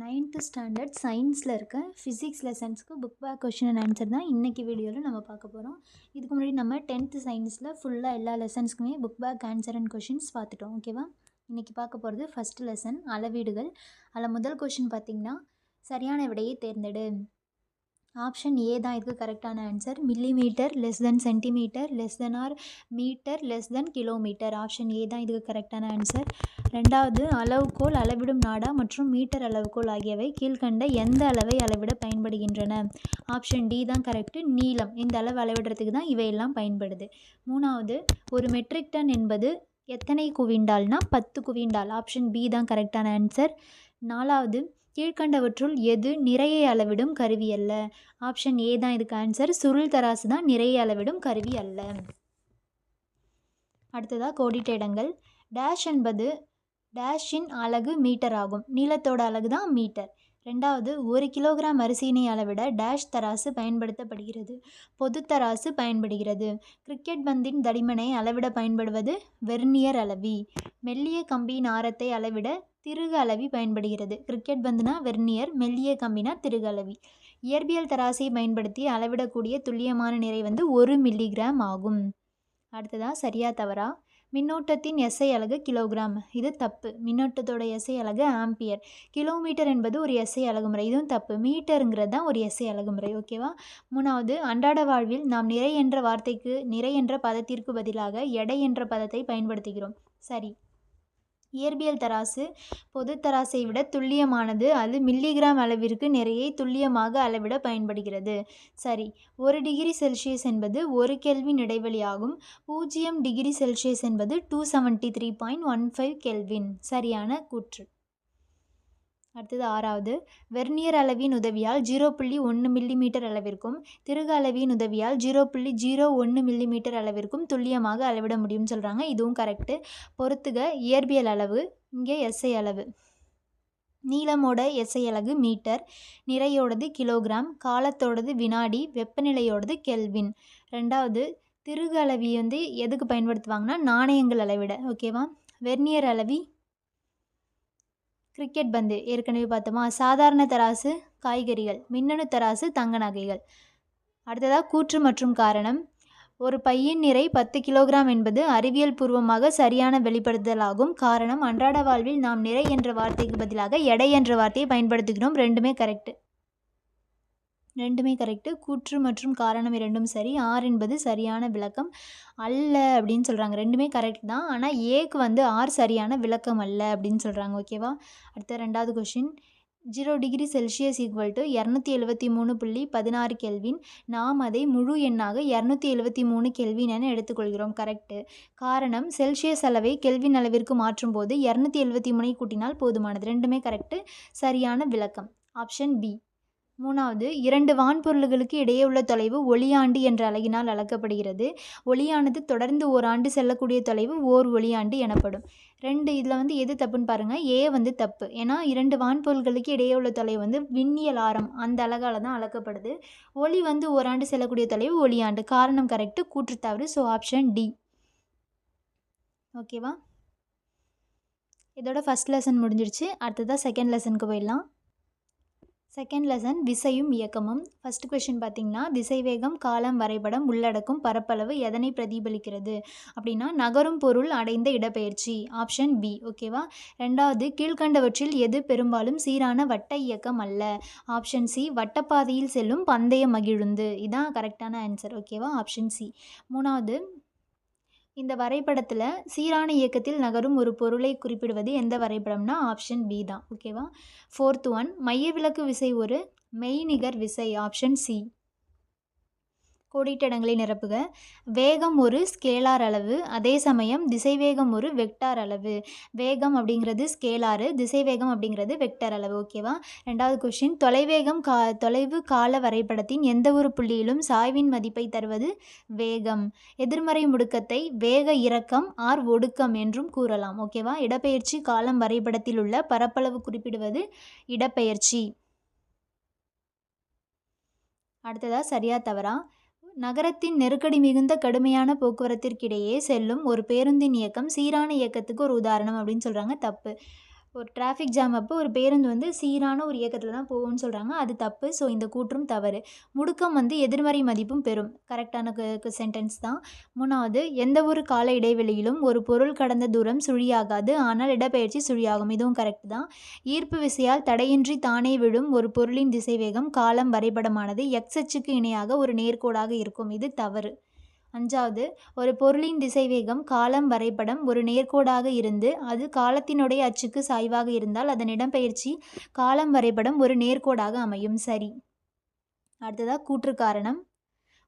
Ninth standard சயின்ஸில் இருக்க physics லெசன்ஸ்க்கு book back question and answer தான் இன்றைக்கி வீடியோவில் நம்ம பார்க்க போகிறோம் இதுக்கு முன்னாடி நம்ம டென்த்து சயின்ஸில் ஃபுல்லாக எல்லா லெசன்ஸ்க்குமே book back answer and questions பார்த்துட்டோம் ஓகேவா இன்றைக்கி பார்க்க போகிறது ஃபஸ்ட் லெசன் அளவீடுகள். அதில் முதல் கொஷின் பார்த்திங்கன்னா சரியான விடையை தேர்ந்தெடு. ஆப்ஷன் ஏ தான் இதுக்கு கரெக்டான answer millimetre less than centimetre less than or metre less than kilometre option A தான் இதுக்கு கரெக்டான ஆன்சர் ரெண்டாவது அளவுகோல் அளவிடும் நாடா மற்றும் மீட்டர் அளவுகோல் ஆகியவை கீழ்கண்ட எந்த அளவை அளவிட பயன்படுகின்றன? ஆப்ஷன் டி தான் கரெக்டு நீளம். இந்த அளவு அளவிடுறதுக்கு தான் இவையெல்லாம் பயன்படுது. மூணாவது ஒரு மெட்ரிக் டன் என்பது எத்தனை குவிண்டால்னா பத்து குவிண்டால். ஆப்ஷன் பி தான் கரெக்டான ஆன்சர் நாலாவது கீழ்கண்டவற்றுள் எது நிறையை அளவிடும் கருவி அல்ல? ஆப்ஷன் ஏ தான் இதுக்கு ஆன்சர் சுருள் தராசு தான் நிறையை அளவிடும் கருவி அல்ல. அடுத்ததாக கோடிட்ட இடங்கள். டேஷ் என்பது டேஷின் அலகு மீட்டர் ஆகும். நீளத்தோட அலகு தான் மீட்டர் ரெண்டாவது ஒரு கிலோகிராம் அரிசியினை அளவிட டேஷ் தராசு பயன்படுத்தப்படுகிறது. பொது தராசு பயன்படுகிறது. கிரிக்கெட் பந்தின் தடிமனை அளவிட பயன்படுவது வெர்னியர் அளவி. மெல்லிய கம்பியின் ஆரத்தை அளவிட திருகு அளவி பயன்படுகிறது. கிரிக்கெட் பந்துனா வெர்னியர் மெல்லிய கம்பினா திருகு அளவி. இயற்பியல் தராசை பயன்படுத்தி அளவிடக்கூடிய துல்லியமான நிறை வந்து ஒரு மில்லிகிராம் ஆகும். அடுத்ததாக சரியா தவறா? மின்னோட்டத்தின் எஸ்ஐ அலகு கிலோகிராம். இது தப்பு. மின்னோட்டத்தோட எஸ்ஐ அலகு ஆம்பியர். கிலோமீட்டர் என்பது ஒரு எஸ்ஐ அழகுமுறை இதுவும் தப்பு. மீட்டருங்கிறது தான் ஒரு எஸ்ஐ அழகுமுறை ஓகேவா மூணாவது அன்றாட வாழ்வில் நாம் நிறை என்ற வார்த்தைக்கு நிறை என்ற பதத்திற்கு பதிலாக எடை என்ற பதத்தை பயன்படுத்துகிறோம். சரி. இயற்பியல் தராசு பொது தராசை விட துல்லியமானது. அது மில்லிகிராம் அளவிற்கு நிறையை துல்லியமாக அளவிட பயன்படுகிறது. சரி ஒரு டிகிரி செல்சியஸ் என்பது ஒரு கெல்வின் இடைவெளி ஆகும் பூஜ்ஜியம் டிகிரி செல்சியஸ் என்பது two seventy three point one five Kelvin சரியான கூற்று. அடுத்தது ஆறாவது வெர்னியர் அளவின் உதவியால் ஜீரோ புள்ளி ஒன்று மில்லிமீட்டர் அளவிற்கும் திருகு அளவின் உதவியால் ஜீரோ புள்ளி ஜீரோ ஒன்று மில்லிமீட்டர் அளவிற்கும் துல்லியமாக அளவிட முடியும்னு சொல்கிறாங்க இதுவும் கரெக்டு பொறுத்துக இயற்பியல் அளவு இங்கே எஸ்ஐ அளவு. நீளமோட எஸ்ஐ அலகு மீட்டர் நிறையோடது கிலோகிராம் காலத்தோடது வினாடி வெப்பநிலையோடது கெல்வின். ரெண்டாவது திருகு அளவி வந்து எதுக்கு பயன்படுத்துவாங்கன்னா நாணயங்கள் அளவிட. ஓகேவா? வெர்னியர் அளவி கிரிக்கெட் பந்து ஏற்கனவே பார்த்தோமா? சாதாரண தராசு காய்கறிகள் மின்னணு தராசு தங்க நகைகள். அடுத்ததாக கூற்று மற்றும் காரணம். ஒரு பையின் நிறை பத்து கிலோகிராம் என்பது அறிவியல் பூர்வமாக சரியான வெளிப்படுத்தலாகும். காரணம் அன்றாட வாழ்வில் நாம் நிறை என்ற வார்த்தைக்கு பதிலாக எடை என்ற வார்த்தையை பயன்படுத்துகிறோம். ரெண்டுமே கரெக்டு ரெண்டுமே கரெக்டு கூற்று மற்றும் காரணம் இரண்டும் சரி. ஆர் என்பது சரியான விளக்கம் அல்ல அப்படின்னு சொல்கிறாங்க ரெண்டுமே கரெக்ட் தான். ஆனால் ஏக்கு வந்து ஆர் சரியான விளக்கம் அல்ல அப்படின்னு சொல்கிறாங்க ஓகேவா அடுத்த ரெண்டாவது question zero degree Celsius equal to இரநூத்தி எழுபத்தி மூணு புள்ளி பதினாறு கெல்வின். நாம் அதை முழு எண்ணாக இரநூத்தி எழுபத்தி மூணு கெல்வின் என எடுத்துக்கொள்கிறோம். கரெக்டு காரணம் செல்சியஸ் அளவை கெல்வின் அளவிற்கு மாற்றும் போது இரநூத்தி எழுபத்தி மூணை கூட்டினால் போதுமானது. ரெண்டுமே கரெக்டு சரியான விளக்கம். Option B. மூணாவது இரண்டு வான்பொருள்களுக்கு இடையே உள்ள தொலைவு ஒளியாண்டு என்ற அழகினால் அளக்கப்படுகிறது. ஒளியானது தொடர்ந்து ஓராண்டு செல்லக்கூடிய தொலைவு ஓர் ஒளியாண்டு எனப்படும். ரெண்டு இதில் வந்து எது தப்புன்னு பாருங்கள் ஏ வந்து தப்பு. ஏன்னா இரண்டு வான்பொருள்களுக்கு இடையே உள்ள தொலைவு வந்து விண்ணியல் ஆரம் அந்த அழகால் தான் அளக்கப்படுது. ஒளி வந்து ஓராண்டு செல்லக்கூடிய தொலைவு ஒளியாண்டு. காரணம் கரெக்டு கூற்று தவறு. ஸோ ஆப்ஷன் டி ஓகேவா இதோட ஃபஸ்ட் லெசன் முடிஞ்சிருச்சு. அடுத்ததாக செகண்ட் லெசனுக்கு போயிடலாம். செகண்ட் லெசன் விசையும் இயக்கமும். ஃபஸ்ட் கொஷின் பார்த்தீங்கன்னா திசைவேகம் காலம் வரைபடம் உள்ளடக்கும் பரப்பளவு எதனை பிரதிபலிக்கிறது? அப்படின்னா நகரும் பொருள் அடைந்த இடப்பெயர்ச்சி. ஆப்ஷன் பி ஓகேவா ரெண்டாவது கீழ்கண்டவற்றில் எது பெரும்பாலும் சீரான வட்ட இயக்கம் அல்ல? ஆப்ஷன் சி வட்டப்பாதையில் செல்லும் பந்தய மகிழுந்து. இதான் கரெக்டான ஆன்சர் ஓகேவா ஆப்ஷன் சி மூணாவது இந்த வரைபடத்தில் சீரான இயக்கத்தில் நகரும் ஒரு பொருளை குறிப்பிடுவது எந்த வரைபடம்னா ஆப்ஷன் பி தான். ஓகேவா? ஃபோர்த் ஒன் மையவிலக்கு விசை ஒரு மெய்நிகர் விசை ஆப்ஷன் சி கோடிட்டடங்களை நிரப்புக. வேகம் ஒரு ஸ்கேலார் அளவு அதே சமயம் திசைவேகம் ஒரு வெக்டார் அளவு. வேகம் அப்படிங்கிறது ஸ்கேலாரு திசைவேகம் அப்படிங்கிறது வெக்டார் அளவு ஓகேவா ரெண்டாவது கொஷின் தொலைவேகம் கா தொலைவு கால வரைபடத்தின் எந்த ஒரு புள்ளியிலும் சாய்வின் மதிப்பை தருவது வேகம். எதிர்மறை முடுக்கத்தை வேக இறக்கம் ஆர் ஒடுக்கம் என்றும் கூறலாம் ஓகேவா இடப்பெயர்ச்சி காலம் வரைபடத்தில் உள்ள பரப்பளவு குறிப்பிடுவது இடப்பெயர்ச்சி. அடுத்ததாக சரியா தவறா? நகரத்தின் நெருக்கடி மிகுந்த கடுமையான போக்குவரத்திற்கிடையே செல்லும் ஒரு பேருந்தின் இயக்கம் சீரான இயக்கத்துக்கு ஒரு உதாரணம் அப்படின்னு சொல்கிறாங்க தப்பு. ஒரு டிராஃபிக் ஜாம் அப்போ ஒரு பேருந்து வந்து சீரான ஒரு இயக்கத்தில் தான் போகும்னு சொல்கிறாங்க அது தப்பு. ஸோ இந்த கூற்றும் தவறு. முடுக்கம் வந்து எதிர்மறை மதிப்பும் பெறும். கரெக்டான சென்டென்ஸ் தான். மூணாவது எந்த ஒரு கால இடைவெளியிலும் ஒரு பொருள் கடந்த தூரம் சுழியாகாது. ஆனால் இடப்பெயர்ச்சி சுழியாகும். இதுவும் கரெக்ட் தான். ஈர்ப்பு விசையால் தடையின்றி தானே விழும் ஒரு பொருளின் திசைவேகம் காலம் வரைபடமானது எக்ஸ் அச்சுக்கு இணையாக ஒரு நேர்கோடாக இருக்கும். இது தவறு. அஞ்சாவது ஒரு பொருளின் திசைவேகம் காலம் வரைபடம் ஒரு நேர்கோடாக இருந்து அது காலத்தினுடைய அச்சுக்கு சாய்வாக இருந்தால் அதன் இடம்பெயர்ச்சி காலம் வரைபடம் ஒரு நேர்கோடாக அமையும். சரி. அடுத்ததாக கூற்று காரணம்.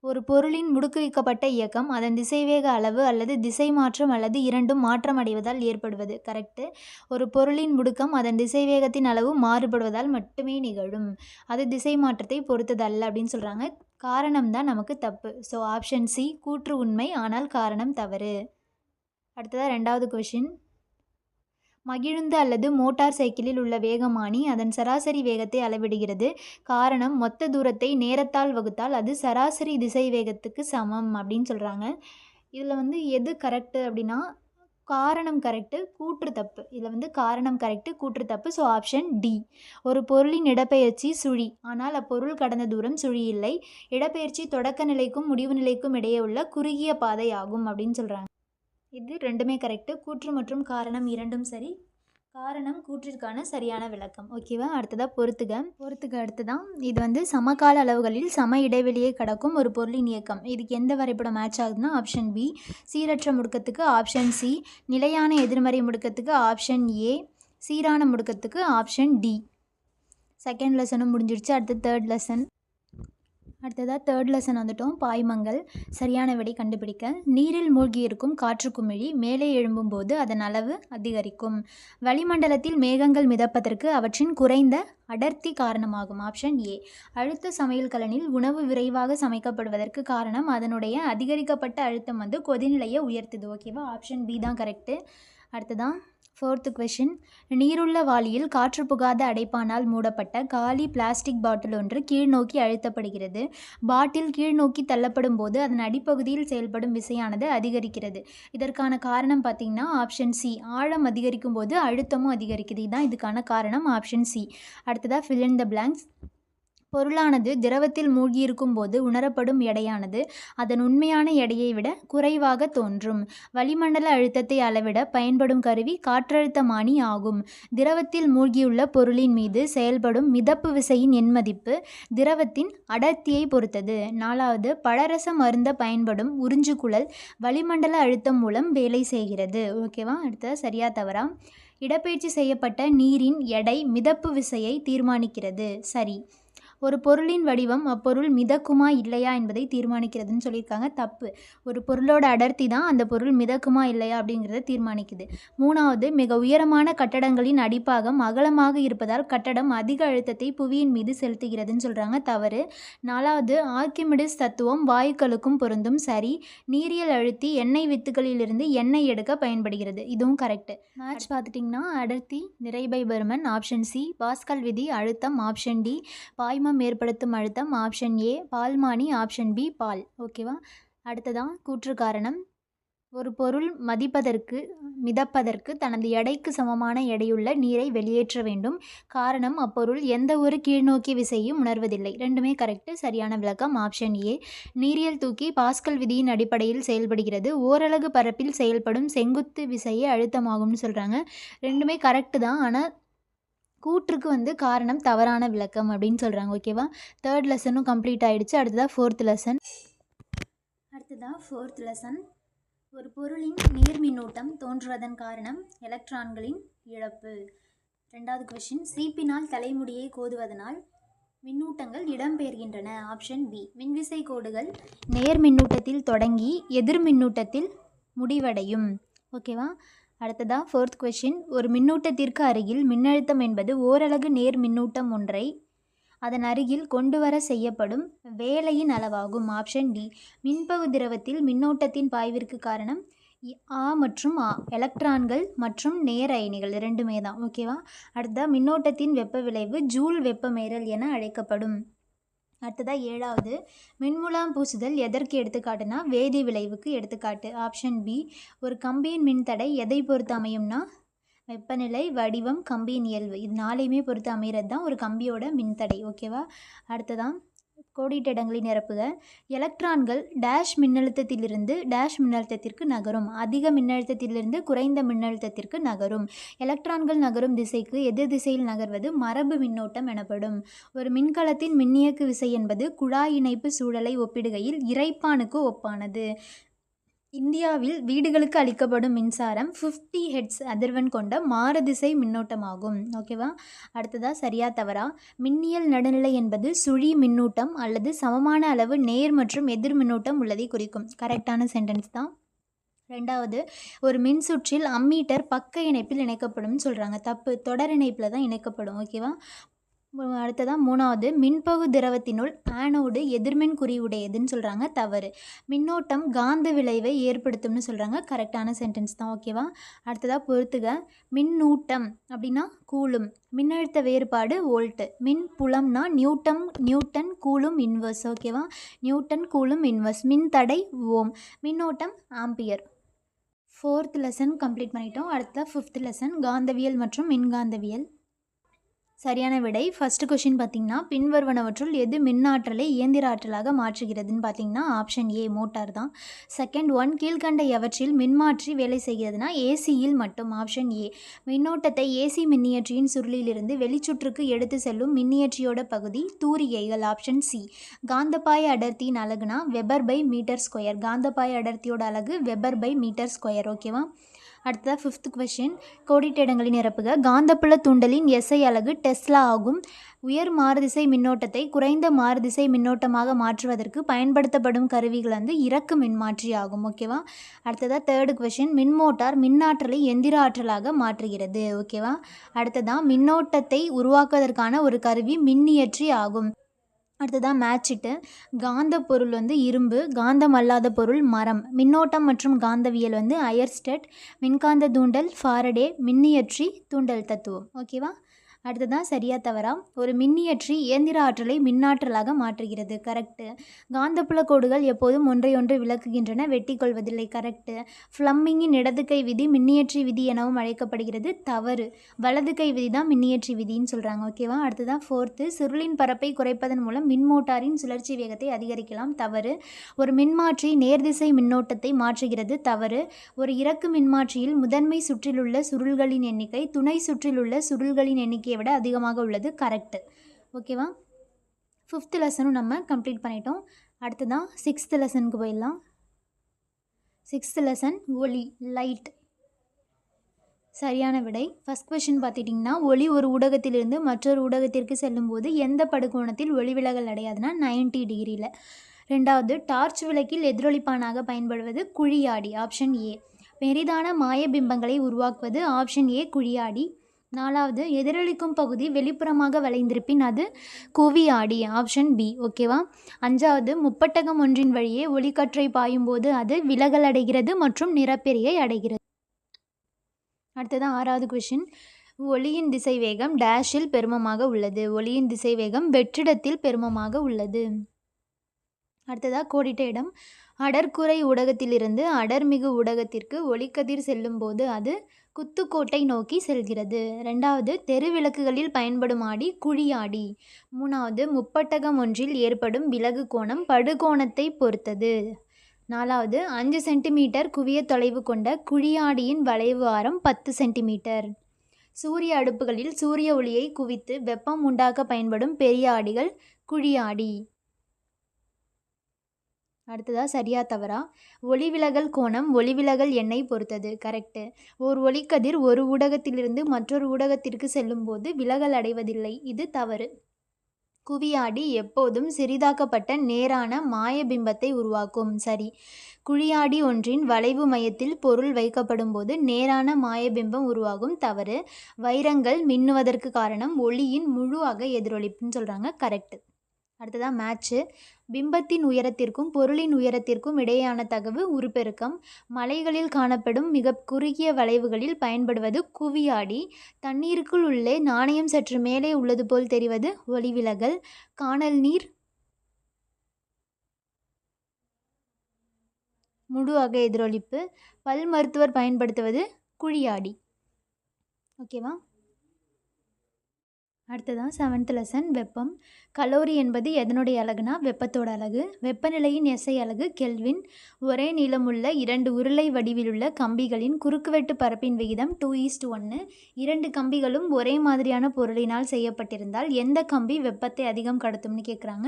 ஒரு பொருளின் முடுக்குவிக்கப்பட்ட இயக்கம் அதன் திசைவேக அளவு அல்லது திசை மாற்றம் அல்லது இரண்டும் மாற்றம் அடைவதால் ஏற்படுவது. கரெக்டு ஒரு பொருளின் முடுக்கம் அதன் திசைவேகத்தின் அளவு மாறுபடுவதால் மட்டுமே நிகழும். அது திசை மாற்றத்தை பொறுத்ததல்ல அப்படின்னு சொல்கிறாங்க காரணம் தான் நமக்கு தப்பு. ஸோ ஆப்ஷன் சி கூற்று உண்மை ஆனால் காரணம் தவறு. அடுத்ததாக ரெண்டாவது கொஷின் மகிழுந்து அல்லது மோட்டார் சைக்கிளில் உள்ள வேகமானி அதன் சராசரி வேகத்தை அளவிடுகிறது. காரணம் மொத்த தூரத்தை நேரத்தால் வகுத்தால் அது சராசரி திசை வேகத்துக்கு சமம் அப்படின்னு சொல்கிறாங்க இதில் வந்து எது கரெக்டு அப்படின்னா காரணம் கரெக்டு கூற்று தப்பு. இதில் வந்து காரணம் கரெக்டு கூற்று தப்பு. ஸோ ஆப்ஷன் டி ஒரு பொருளின் இடப்பெயர்ச்சி சுழி. ஆனால் அப்பொருள் கடந்த தூரம் சுழி இல்லை. இடப்பெயர்ச்சி தொடக்க நிலைக்கும் முடிவு நிலைக்கும் இடையே உள்ள குறுகிய பாதை ஆகும் அப்படின்னு சொல்கிறாங்க இது ரெண்டுமே கரெக்டு கூற்று மற்றும் காரணம் இரண்டும் சரி. காரணம் கூற்றிற்கான சரியான விளக்கம். ஓகேவா அடுத்ததாக பொறுத்துக. பொறுத்துக அடுத்துதான். இது வந்து சமகால அளவுகளில் சம இடைவெளியை கடக்கும் ஒரு பொருளின் இயக்கம். இதுக்கு எந்த வரைபடம் மேட்ச் ஆகுதுன்னா ஆப்ஷன் பி சீரற்ற முடுக்கத்துக்கு ஆப்ஷன் சி நிலையான எதிர்மறை முடுக்கத்துக்கு ஆப்ஷன் ஏ சீரான முடுக்கத்துக்கு ஆப்ஷன் டி செகண்ட் லெசனும் முடிஞ்சிடுச்சு அடுத்து தேர்ட் லெசன் அடுத்ததாக தேர்ட் லெசன் வந்துட்டோம். பாய்மங்கள் சரியான விடை கண்டுபிடிக்க. நீரில் மூழ்கியிருக்கும் காற்று குமிழி மேலே எழும்பும்போது அதன் அளவு அதிகரிக்கும். வளிமண்டலத்தில் மேகங்கள் மிதப்பதற்கு அவற்றின் குறைந்த அடர்த்தி காரணமாகும். ஆப்ஷன் ஏ அழுத்த சமையல் கலனில் உணவு விரைவாக சமைக்கப்படுவதற்கு காரணம் அதனுடைய அதிகரிக்கப்பட்ட அழுத்தம் வந்து கொதிநிலையை உயர்த்துது. ஓகேவா ஆப்ஷன் பி தான் கரெக்டு அடுத்ததான் ஃபோர்த்து கொஷின் நீருள்ள வாளியில் காற்று புகாத அடைப்பானால் மூடப்பட்ட காலி பிளாஸ்டிக் பாட்டில் ஒன்று கீழ்நோக்கி அழுத்தப்படுகிறது. பாட்டில் கீழ்நோக்கி தள்ளப்படும் போது அதன் அடிப்பகுதியில் செயல்படும் விசையானது அதிகரிக்கிறது. இதற்கான காரணம் பார்த்திங்கன்னா ஆப்ஷன் சி ஆழம் அதிகரிக்கும் போது அழுத்தமும் அதிகரிக்குது. இதுதான் இதுக்கான காரணம் ஆப்ஷன் சி அடுத்ததாக ஃபில் இன் த பிளாங்க்ஸ் பொருளானது திரவத்தில் மூழ்கியிருக்கும் போது உணரப்படும் எடையானது அதன் உண்மையான எடையை விட குறைவாக தோன்றும். வளிமண்டல அழுத்தத்தை அளவிட பயன்படும் கருவி காற்றழுத்தமானி ஆகும். திரவத்தில் மூழ்கியுள்ள பொருளின் மீது செயல்படும் மிதப்பு விசையின் எண்மதிப்பு திரவத்தின் அடர்த்தியை பொறுத்தது. நாலாவது பழரசம் அருந்த பயன்படும் உறிஞ்சுக்குழல் வளிமண்டல அழுத்தம் மூலம் வேலை செய்கிறது. ஓகேவா அடுத்த சரியா தவறா? இடப்பெயர்ச்சி செய்யப்பட்ட நீரின் எடை மிதப்பு விசையை தீர்மானிக்கிறது. சரி. ஒரு பொருளின் வடிவம் அப்பொருள் மிதக்குமா இல்லையா என்பதை தீர்மானிக்கிறதுன்னு சொல்லியிருக்காங்க. தப்பு. ஒரு பொருளோட அடர்த்தி தான் அந்த பொருள் மிதக்குமா இல்லையா அப்படிங்கிறத தீர்மானிக்குது. மூணாவது மிக உயரமான கட்டடங்களின் அடிப்பாகம் அகலமாக இருப்பதால் கட்டடம் அதிக அழுத்தத்தை புவியின் மீது செலுத்துகிறதுன்னு சொல்கிறாங்க தவறு. நாலாவது ஆர்கிமிடிஸ் தத்துவம் வாயுக்களுக்கும் பொருந்தும். சரி. நீரியல் அழுத்தி எண்ணெய் வித்துகளிலிருந்து எண்ணெய் எடுக்க பயன்படுகிறது. இதுவும் கரெக்டு மேட்ச் பார்த்துட்டிங்கன்னா அடர்த்தி நிறைபை பர்மன் ஆப்ஷன் சி. பாஸ்கல் விதி அழுத்தம் ஆப்ஷன் டி. பாய்மம் ஏற்படுத்தும் அழுத்தம் ஆப்ஷன் ஏ பால்மானி ஆப்ஷன் பி பால். ஓகேவா அடுத்ததான் கூற்று காரணம். ஒரு பொருள் மதிப்பதற்கு மிதப்பதற்கு தனது எடைக்கு சமமான எடையுள்ள நீரை வெளியேற்ற வேண்டும். காரணம் அப்பொருள் எந்த ஒரு கீழ்நோக்கி விசையும் உணர்வதில்லை. ரெண்டுமே கரெக்டு சரியான விளக்கம். ஆப்ஷன் ஏ நீரியல் தூக்கி பாஸ்கல் விதியின் அடிப்படையில் செயல்படுகிறது. ஓரலகு பரப்பில் செயல்படும் செங்குத்து விசையே அழுத்தமாகும்னு சொல்கிறாங்க ரெண்டுமே கரெக்டு தான். ஆனால் கூற்றுக்கு வந்து காரணம் தவறான விளக்கம் அப்படின்னு சொல்கிறாங்க ஓகேவா தேர்ட் லெசனும் கம்ப்ளீட் ஆகிடுச்சு அடுத்ததாக ஃபோர்த் லெசன் அடுத்ததாக ஃபோர்த் லெசன் ஒரு பொருளின் நேர்மின்னூட்டம் தோன்றுவதன் காரணம் எலக்ட்ரான்களின் இழப்பு. ரெண்டாவது கொஷின் சீப்பினால் தலைமுடியை கோதுவதனால் மின்னூட்டங்கள் இடம்பெயர்கின்றன. ஆப்ஷன் பி மின்விசை கோடுகள் நேர் மின்னூட்டத்தில் தொடங்கி எதிர் மின்னூட்டத்தில் முடிவடையும். ஓகேவா அடுத்ததா ஃபோர்த் கொஷின் ஒரு மின்னூட்டத்திற்கு அருகில் மின்னழுத்தம் என்பது ஓரலகு நேர் மின்னூட்டம் ஒன்றை அதன் அருகில் கொண்டு வர செய்யப்படும் வேலையின் அளவாகும். ஆப்ஷன் டி மின்பகு திரவத்தில் மின்னோட்டத்தின் பாய்விற்கு காரணம் இ- ஆ மற்றும் ஆ. எலக்ட்ரான்கள் மற்றும் நேர் அயனிகள் ரெண்டுமே தான் ஓகேவா அடுத்த மின்னோட்டத்தின் வெப்ப விளைவு ஜூல் வெப்பமேறல் என அழைக்கப்படும். அடுத்ததாக ஏழாவது மின்முலாம் பூசுதல் எதற்கு எடுத்துக்காட்டுனா வேதி விளைவுக்கு எடுத்துக்காட்டு. ஆப்ஷன் பி ஒரு கம்பியின் மின்தடை எதை பொறுத்து அமையும்னா வெப்பநிலை வடிவம் கம்பியின் இயல்பு. இது நாளையுமே பொறுத்து அமைகிறது தான் ஒரு கம்பியோட மின்தடை. ஓகேவா அடுத்ததான் கோடிட்ட இடங்களை நிரப்புக. எலக்ட்ரான்கள் டேஷ் மின்னழுத்தத்திலிருந்து டேஷ் மின்னழுத்தத்திற்கு நகரும். அதிக மின்னழுத்தத்திலிருந்து குறைந்த மின்னழுத்தத்திற்கு நகரும். எலக்ட்ரான்கள் நகரும் திசைக்கு எதிர் திசையில் நகர்வது மரபு மின்னோட்டம் எனப்படும். ஒரு மின்கலத்தின் மின்னியக்கு விசை என்பது குழாய் இணைப்பு சூழலை ஒப்பிடுகையில் இறைப்பானுக்கு ஒப்பானது. இந்தியாவில் வீடுகளுக்கு அளிக்கப்படும் மின்சாரம் ஃபிஃப்டி ஹெட்ஸ் அதிர்வெண் கொண்ட மாறுதிசை மின்னோட்டமாகும். ஓகேவா அடுத்ததா சரியா தவறா? மின்னியல் நடுநிலை என்பது சுழி மின்னூட்டம் அல்லது சமமான அளவு நேர் மற்றும் எதிர் மின்னூட்டம் உள்ளதை குறிக்கும். கரெக்டான சென்டென்ஸ் தான். ரெண்டாவது ஒரு மின்சுற்றில் அம்மீட்டர் பக்க இணைப்பில் இணைக்கப்படும் சொல்கிறாங்க தப்பு. தொடர் இணைப்பில் தான் இணைக்கப்படும். ஓகேவா அடுத்ததான் மூணாவது மின்பகு திரவத்தினுள் ஆனோடு எதிர்மின் குறியுடையதுன்னு சொல்கிறாங்க தவறு. மின்னோட்டம் காந்த விளைவை ஏற்படுத்தும்னு சொல்கிறாங்க கரெக்டான சென்டென்ஸ் தான் ஓகேவா அடுத்ததாக பொறுத்துக. மின்னூட்டம் அப்படின்னா கூலும் மின்னழுத்த வேறுபாடு வோல்ட்டு. மின் புலம்னா நியூட்டம் நியூட்டன் கூலும் இன்வர்ஸ் ஓகேவா நியூட்டன் கூலும் இன்வர்ஸ் மின் தடை ஓம். மின்னோட்டம் ஆம்பியர். ஃபோர்த் லெசன் கம்ப்ளீட் பண்ணிட்டோம். அடுத்த ஃபிஃப்த் லெசன் காந்தவியல் மற்றும் மின்காந்தவியல். சரியான விடை. ஃபஸ்ட்டு கொஷின் பார்த்தீங்கன்னா பின்வருவனவற்றுள் எது மின்னாற்றலை இயந்திர ஆற்றலாக மாற்றுகிறதுன்னு பார்த்தீங்கன்னா ஆப்ஷன் ஏ மோட்டார் தான். செகண்ட் ஒன் கீழ்கண்ட எவற்றில் மின்மாற்றி வேலை செய்கிறதுனா ஏசியில் மட்டும் ஆப்ஷன் ஏ மின்னோட்டத்தை ஏசி மின்னியற்றியின் சுருளிலிருந்து வெளிச்சுற்றுக்கு எடுத்து செல்லும் மின்னியற்றியோட பகுதி தூரிகைகள் ஆப்ஷன் சி காந்தப்பாய அடர்த்தியின் அழகுனா வெபர் பை மீட்டர் ஸ்கொயர் காந்தப்பாய அடர்த்தியோட அழகு வெபர் பை மீட்டர் ஸ்கொயர் ஓகேவா அடுத்ததாக ஃபிஃப்த் கொஷின் கோடிட்ட இடங்களை நிரப்புக. காந்தப்புல தூண்டலின் எஸ்ஐ அலகு டெஸ்லா ஆகும். உயர் மாறுதிசை மின்னோட்டத்தை குறைந்த மாறுதிசை மின்னோட்டமாக மாற்றுவதற்கு பயன்படுத்தப்படும் கருவிகள் வந்து இறக்கு மின்மாற்றி ஆகும். ஓகேவா அடுத்ததாக தேர்டு கொஷின் மின்மோட்டார் மின்னாற்றலை எந்திர ஆற்றலாக மாற்றுகிறது. ஓகேவா அடுத்ததாக மின்னோட்டத்தை உருவாக்குவதற்கான ஒரு கருவி மின்னியற்றி ஆகும். அடுத்ததாக மேட்சிட்டு காந்த பொருள் வந்து இரும்பு காந்தம் அல்லாத பொருள் மரம். மின்னோட்டம் மற்றும் காந்தவியல் வந்து அயர்ஸ்டெட் மின்காந்த தூண்டல் ஃபாரடே மின்னியற்றி தூண்டல் தத்துவம். ஓகேவா அடுத்ததான் சரியா தவறா? ஒரு மின்னியற்றி இயந்திர ஆற்றலை மின்னாற்றலாக மாற்றுகிறது. கரெக்டு காந்தப்புல கோடுகள் எப்போதும் ஒன்றையொன்று விளக்குகின்றன வெட்டி கொள்வதில்லை கரெக்டு ஃப்ளம்மிங்கின் இடது கை விதி மின்னியற்றி விதி எனவும் அழைக்கப்படுகிறது. தவறு. வலது கை விதி தான் மின்னியற்றி விதின்னு சொல்கிறாங்க ஓகேவா அடுத்ததான் ஃபோர்த்து சுருளின் பரப்பை குறைப்பதன் மூலம் மின்மோட்டாரின் சுழற்சி வேகத்தை அதிகரிக்கலாம். தவறு. ஒரு மின்மாற்றி நேர்திசை மின்னோட்டத்தை மாற்றுகிறது. தவறு. ஒரு இறக்கு மின்மாற்றியில் முதன்மை சுற்றிலுள்ள சுருள்களின் எண்ணிக்கை துணை சுற்றிலுள்ள சுருள்களின் எண்ணிக்கை எண்ணிக்கையை விட அதிகமாக உள்ளது. கரெக்டு ஓகேவா ஃபிஃப்த்து லெசனும் நம்ம கம்ப்ளீட் பண்ணிட்டோம். அடுத்ததான் சிக்ஸ்த் லெசனுக்கு போயிடலாம். சிக்ஸ்த் லெசன் ஒளி லைட் சரியான விடை. ஃபஸ்ட் கொஷின் பார்த்துட்டிங்கன்னா ஒளி ஒரு ஊடகத்திலிருந்து மற்றொரு ஊடகத்திற்கு செல்லும்போது எந்த படுகோணத்தில் ஒளி விலகல் அடையாதுன்னா 90 டிகிரியில் ரெண்டாவது டார்ச் விளக்கில் எதிரொலிப்பானாக பயன்படுவது குழியாடி ஆப்ஷன் ஏ பெரிதான மாய பிம்பங்களை உருவாக்குவது ஆப்ஷன் ஏ குழியாடி. நாலாவது எதிரொலிக்கும் பகுதி வெளிப்புறமாக வளைந்திருப்பின் அது குவியாடி ஆப்ஷன் பி ஓகேவா அஞ்சாவது முப்பட்டகம் ஒன்றின் வழியே ஒளிக்கற்றை பாயும்போது அது விலகல் அடைகிறது மற்றும் நிறப்பெரியை அடைகிறது. அடுத்தது ஆறாவது கொஷின் ஒளியின் திசைவேகம் டேஷில் பெருமமாக உள்ளது. ஒளியின் திசைவேகம் வெற்றிடத்தில் பெருமமாக உள்ளது. அடுத்ததாக கோடிட்ட இடம். அடர்குறை ஊடகத்திலிருந்து அடர்மிகு ஊடகத்திற்கு ஒளிக்கதிர் செல்லும்போது அது குத்துக்கோட்டை நோக்கி செல்கிறது. ரெண்டாவது தெருவிளக்குகளில் பயன்படும் ஆடி குழியாடி. மூணாவது முப்பட்டகம் ஒன்றில் ஏற்படும் விலகு கோணம் படுகோணத்தை பொறுத்தது. நாலாவது அஞ்சு சென்டிமீட்டர் குவிய தொலைவு கொண்ட குழியாடியின் வளைவு ஆரம் பத்து சென்டிமீட்டர். சூரிய அடுப்புகளில் சூரிய ஒளியை குவித்து வெப்பம் உண்டாக்க பயன்படும் பெரிய ஆடிகள் குழியாடி. அடுத்ததா சரியா தவறா? ஒளிவிலகல் கோணம் ஒளிவிலகல் எண்ணை பொறுத்தது. கரெக்டு ஓர் ஒளிக்கதிர் ஒரு ஊடகத்திலிருந்து மற்றொரு ஊடகத்திற்கு செல்லும்போது விலகல் அடைவதில்லை. இது தவறு. குவியாடி எப்போதும் சிறிதாக்கப்பட்ட நேரான மாயபிம்பத்தை உருவாக்கும். சரி. குழியாடி ஒன்றின் வளைவு மையத்தில் பொருள் வைக்கப்படும் போது நேரான மாயபிம்பம் உருவாகும். தவறு. வைரங்கள் மின்னுவதற்கு காரணம் ஒளியின் முழு அக எதிரொலிப்புன்னு சொல்கிறாங்க கரெக்டு அடுத்ததாக மேட்ச்சு பிம்பத்தின் உயரத்திற்கும் பொருளின் உயரத்திற்கும் இடையேயான தகவு உருப்பெருக்கம். மலைகளில் காணப்படும் மிக குறுகிய வளைவுகளில் பயன்படுவது குவியாடி. தண்ணீருக்குள் உள்ளே நாணயம் சற்று மேலே உள்ளது போல் தெரிவது ஒளிவிலகல். காணல் நீர். முழு அக எதிரொலிப்பு பல் மருத்துவர் பயன்படுத்துவது குழியாடி. ஓகேவா அடுத்ததான் செவன்த் லெசன் வெப்பம். கலோரி என்பது எதனுடைய அலகுனா வெப்பத்தோட அழகு வெப்பநிலையின் எசை அழகு கெல்வின். ஒரே நீளமுள்ள இரண்டு உருளை வடிவிலுள்ள கம்பிகளின் குறுக்குவெட்டு பரப்பின் விகிதம் டூ ஈஸ்ட் ஒன்று இரண்டு கம்பிகளும் ஒரே மாதிரியான பொருளினால் செய்யப்பட்டிருந்தால் எந்த கம்பி வெப்பத்தை அதிகம் கடத்தும்னு கேட்குறாங்க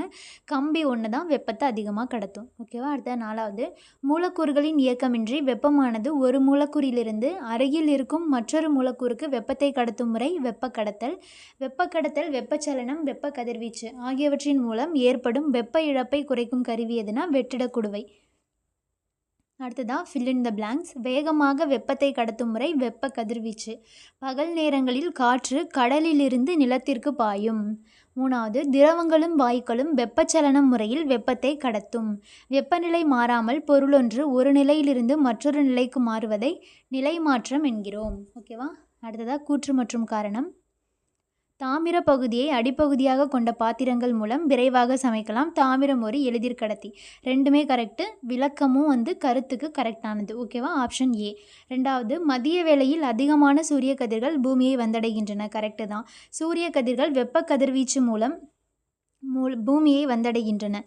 கம்பி ஒன்று தான் வெப்பத்தை அதிகமாக கடத்தும். ஓகேவா அடுத்த நாலாவது. மூலக்கூறுகளின் இயக்கமின்றி வெப்பமானது ஒரு மூலக்கூறிலிருந்து அருகில் இருக்கும் மற்றொரு மூலக்கூறுக்கு வெப்பத்தை கடத்தும் முறை வெப்ப கடத்தல். வெப்ப கடத்தல் வெப்பச்சலனம் வெப்ப கதிர்வீச்சு ஆகியவற்றின் மூலம் ஏற்படும் வெப்ப இழப்பை குறைக்கும் கருவி எதுனா வெற்றிடக் குடுவை. அடுத்ததாக ஃபில் இன் த பிளாங்க்ஸ் வேகமாக வெப்பத்தை கடத்தும் முறை வெப்ப கதிர்வீச்சு பகல் நேரங்களில் காற்று கடலிலிருந்து நிலத்திற்கு பாயும். மூணாவது திரவங்களும் வாயுக்களும் வெப்பச்சலனம் முறையில் வெப்பத்தை கடத்தும். வெப்பநிலை மாறாமல் பொருளொன்று ஒரு நிலையிலிருந்து மற்றொரு நிலைக்கு மாறுவதை நிலை மாற்றம் என்கிறோம். ஓகேவா? அடுத்ததாக கூற்று மற்றும் காரணம். தாமிர பகுதியை அடிப்பகுதியாக கொண்ட பாத்திரங்கள் மூலம் விரைவாக சமைக்கலாம். தாமிரம் ஒரு எளிதிர் கடத்தி. ரெண்டுமே கரெக்டு விளக்கமும் வந்து கருத்துக்கு கரெக்டானது ஓகேவா ஆப்ஷன் ஏ ரெண்டாவது மதிய வேளையில் அதிகமான சூரிய கதிர்கள் பூமியை வந்தடைகின்றன. கரெக்டு தான். சூரிய கதிர்கள் வெப்ப கதிர்வீச்சு மூலம் மூ பூமியை வந்தடைகின்றன.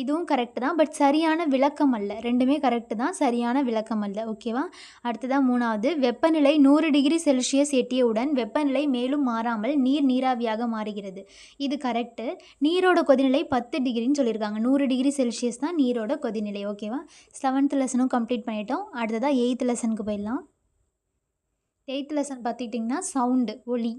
இதுவும் கரெக்டு தான். பட் சரியான விளக்கம் அல்ல. ரெண்டுமே கரெக்டு தான். சரியான விளக்கம் அல்ல. ஓகேவா அடுத்ததான் மூணாவது. வெப்பநிலை நூறு டிகிரி செல்சியஸ் எட்டியவுடன் வெப்பநிலை மேலும் மாறாமல் நீர் நீராவியாக மாறுகிறது. இது கரெக்டு நீரோட கொதிநிலை பத்து டிகிரின்னு சொல்லியிருக்காங்க. நூறு டிகிரி செல்சியஸ் தான் நீரோட கொதிநிலை. ஓகேவா செவன்த் லெசனும் கம்ப்ளீட் பண்ணிட்டோம். அடுத்ததாக எயித்து லெசனுக்கு போயிடலாம். எயித்து லெசன் பார்த்துக்கிட்டிங்கன்னா சவுண்டு ஒலி.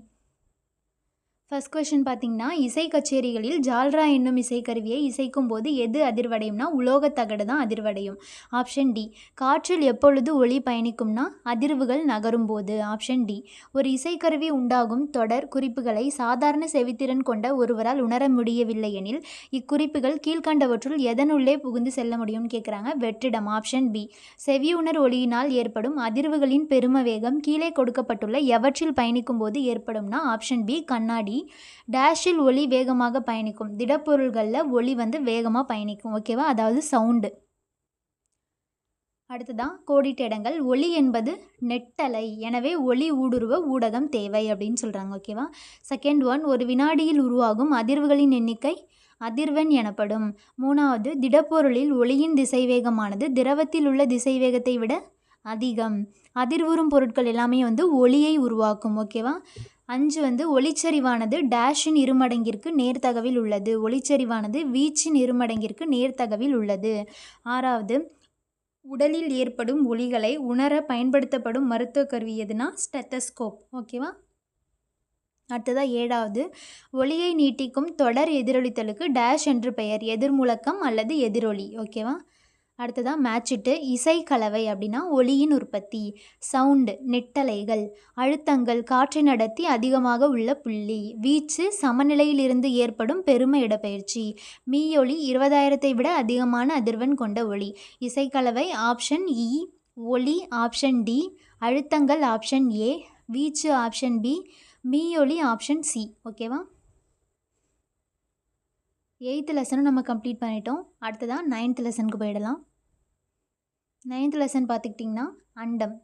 ஃபர்ஸ்ட் கொஷின் பார்த்தீங்கன்னா இசை கச்சேரிகளில் ஜால்ரா என்னும் இசைக்கருவியை இசைக்கும் போது எது அதிர்வடையும்னா உலோகத் தகடு தான் அதிர்வடையும். ஆப்ஷன் டி காற்றில் எப்பொழுது ஒளி பயணிக்கும்னா அதிர்வுகள் நகரும் போது. ஆப்ஷன் டி ஒரு இசைக்கருவி உண்டாகும் தொடர் குறிப்புகளை சாதாரண செவித்திறன் கொண்ட ஒருவரால் உணர முடியவில்லை எனில் இக்குறிப்புகள் கீழ்கண்டவற்றுள் எதனுள்ளே புகுந்து செல்ல முடியும்னு கேட்குறாங்க வெற்றிடம். ஆப்ஷன் பி செவியுணர் ஒளியினால் ஏற்படும் அதிர்வுகளின் பெரும வேகம் கீழே கொடுக்கப்பட்டுள்ள எவற்றில் பயணிக்கும் போது ஏற்படும்னா ஆப்ஷன் பி கண்ணாடி. டேஷில் ஒளி வேகமாக பயணிக்கும். திடப்பொருள்களில் ஒளி வந்து வேகமாக பயணிக்கும். ஓகேவா அதாவது சவுண்டு. அடுத்ததான் கோடிட்ட இடங்கள். ஒளி என்பது நெட்டலை. எனவே ஒளி ஊடுருவ ஊடகம் தேவை அப்படின்னு சொல்கிறாங்க ஓகேவா செகண்ட் ஒன் ஒரு வினாடியில் உருவாகும் அதிர்வுகளின் எண்ணிக்கை அதிர்வெண் எனப்படும். மூணாவது திடப்பொருளில் ஒளியின் திசைவேகமானது திரவத்தில் உள்ள திசைவேகத்தை விட அதிகம். அதிர்வுறும் பொருட்கள் எல்லாமே வந்து ஒளியை உருவாக்கும். ஓகேவா அஞ்சு வந்து ஒளிச்சரிவானது டேஷின் இருமடங்கிற்கு நேர்த்தகவில் உள்ளது. ஒளிச்சரிவானது வீச்சின் இருமடங்கிற்கு நேர்த்தகவில் உள்ளது. ஆறாவது உடலில் ஏற்படும் ஒலிகளை உணர பயன்படுத்தப்படும் மருத்துவ கருவி எதுனா ஸ்டெத்தஸ்கோப். ஓகேவா? அடுத்ததாக ஏழாவது ஒளியை நீட்டிக்கும் தொடர் எதிரொலித்தலுக்கு டேஷ் என்று பெயர். எதிர்முழக்கம் அல்லது எதிரொலி. ஓகேவா? அடுத்ததாக மேட்சிட்டு இசைக்கலவை அப்படின்னா ஒளியின் உற்பத்தி சவுண்டு நெட்டலைகள் அழுத்தங்கள் காற்றை நடத்தி அதிகமாக உள்ள புள்ளி வீச்சு சமநிலையிலிருந்து ஏற்படும் பெரும இடப்பெயர்ச்சி மீயொளி இருபதாயிரத்தை விட அதிகமான அதிர்வெண் கொண்ட ஒளி இசைக்கலவை ஆப்ஷன் இ ஒளி ஆப்ஷன் டி அழுத்தங்கள் ஆப்ஷன் ஏ வீச்சு ஆப்ஷன் பி மீயொளி ஆப்ஷன் சி. ஓகேவா எயித்து லெசனும் நம்ம கம்ப்ளீட் பண்ணிட்டோம். அடுத்ததான் நைன்த் லெசனுக்கு போயிடலாம். நைன்த் லெசன் பார்த்துக்கிட்டிங்கன்னா அண்டம்.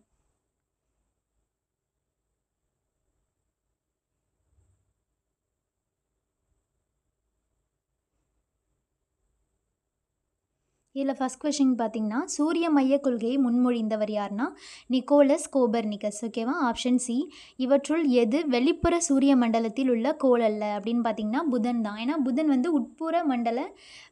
இதில் ஃபஸ்ட் கொஷின் பார்த்தீங்கன்னா சூரிய மைய கொள்கையை முன்மொழிந்தவர் யாருன்னா நிக்கோலஸ் கோபர்னிகஸ் ஓகேவா ஆப்ஷன் சி இவற்றுள் எது வெளிப்புற சூரிய மண்டலத்தில் உள்ள கோள் அல்ல? அப்படின்னு பார்த்தீங்கன்னா புதன் தான். ஏன்னா புதன் வந்து உட்புற மண்டல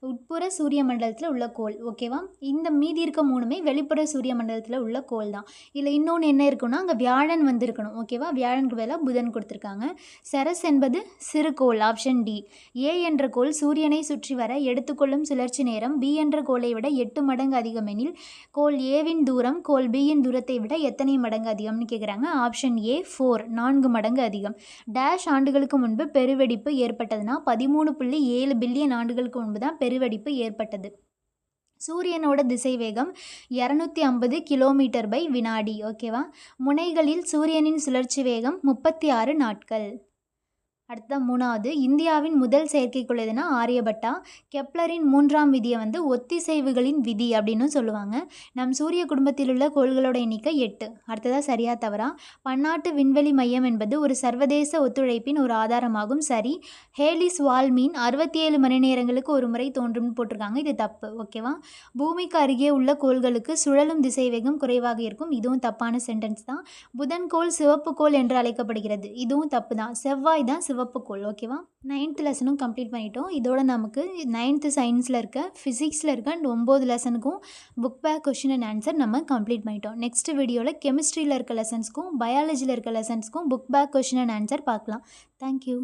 உட்புற சூரிய மண்டலத்தில் உள்ள கோள் ஓகேவா இந்த மீதி இருக்க மூணுமே வெளிப்புற சூரிய மண்டலத்தில் உள்ள கோள் தான். இதில் இன்னொன்று என்ன இருக்குன்னா அங்கே வியாழன் வந்திருக்கணும் ஓகேவா வியாழனுக்கு பதிலாக புதன் கொடுத்துருக்காங்க. செரஸ் என்பது சிறுகோள் ஆப்ஷன் டி ஏ என்ற கோள் சூரியனை சுற்றி வர எடுத்துக்கொள்ளும் சுழற்சி நேரம் பி என்ற கோளை விட எட்டு மடங்கு அதிகம் எனில் கோல் ஏவின் தூரம் கோல் பியின் தூரத்தை விட எத்தனை மடங்கு அதிகம்னு கேட்குறாங்க ஆப்ஷன் ஏ ஃபோர் நான்கு மடங்கு அதிகம். டேஷ் ஆண்டுகளுக்கு முன்பு பெருவெடிப்பு ஏற்பட்டதுன்னா பதிமூணு புள்ளி ஏழு பில்லியன் ஆண்டுகளுக்கு முன்பு தான் பெருவெடிப்பு ஏற்பட்டது. சூரியனோட திசைவேகம் இரநூத்தி ஐம்பது கிலோமீட்டர் பை வினாடி ஓகேவா? முனைகளில் சூரியனின் சுழற்சி வேகம் முப்பத்தி ஆறு நாட்கள். அடுத்த மூணாவது இந்தியாவின் முதல் செயற்கைக்கோள் எதுனா ஆரியபட்டா. கெப்லரின் மூன்றாம் விதியை வந்து ஒத்திசைவுகளின் விதி அப்படின்னு சொல்லுவாங்க. நம் சூரிய குடும்பத்தில் உள்ள கோள்களோட எண்ணிக்கை எட்டு. அடுத்ததாக சரியா தவறா? பன்னாட்டு விண்வெளி மையம் என்பது ஒரு சர்வதேச ஒத்துழைப்பின் ஒரு ஆதாரமாகும். சரி. ஹேலிஸ் வால்மீன் அறுபத்தி ஏழு மணி நேரங்களுக்கு ஒரு முறை தோன்றும்னு போட்டிருக்காங்க. இது தப்பு. ஓகேவா பூமிக்கு அருகே உள்ள கோள்களுக்கு சுழலும் திசை வேகம் குறைவாக இருக்கும். இதுவும் தப்பான சென்டென்ஸ் தான். புதன் கோள் சிவப்பு கோள் என்று அழைக்கப்படுகிறது. இதுவும் தப்பு தான். செவ்வாய் தான் சிவப்பு கோள் ஓகேவா நைன்த் லெசனும் கம்ப்ளீட் பண்ணிட்டோம். இதோட நமக்கு நைன்த்து சயின்ஸில் இருக்க ஃபிசிக்ஸில் இருக்க அண்ட் ஒம்பது லெசனுக்கும் book back question and answer நம்ம கம்ப்ளீட் பண்ணிட்டோம். நெக்ஸ்ட் வீடியோவில் கெமிஸ்ட்ரியில் இருக்க லெசன்ஸ்க்கும் பயாலஜியில் இருக்க லெசன்ஸ்க்கும் book back question and answer பார்க்கலாம். Thank you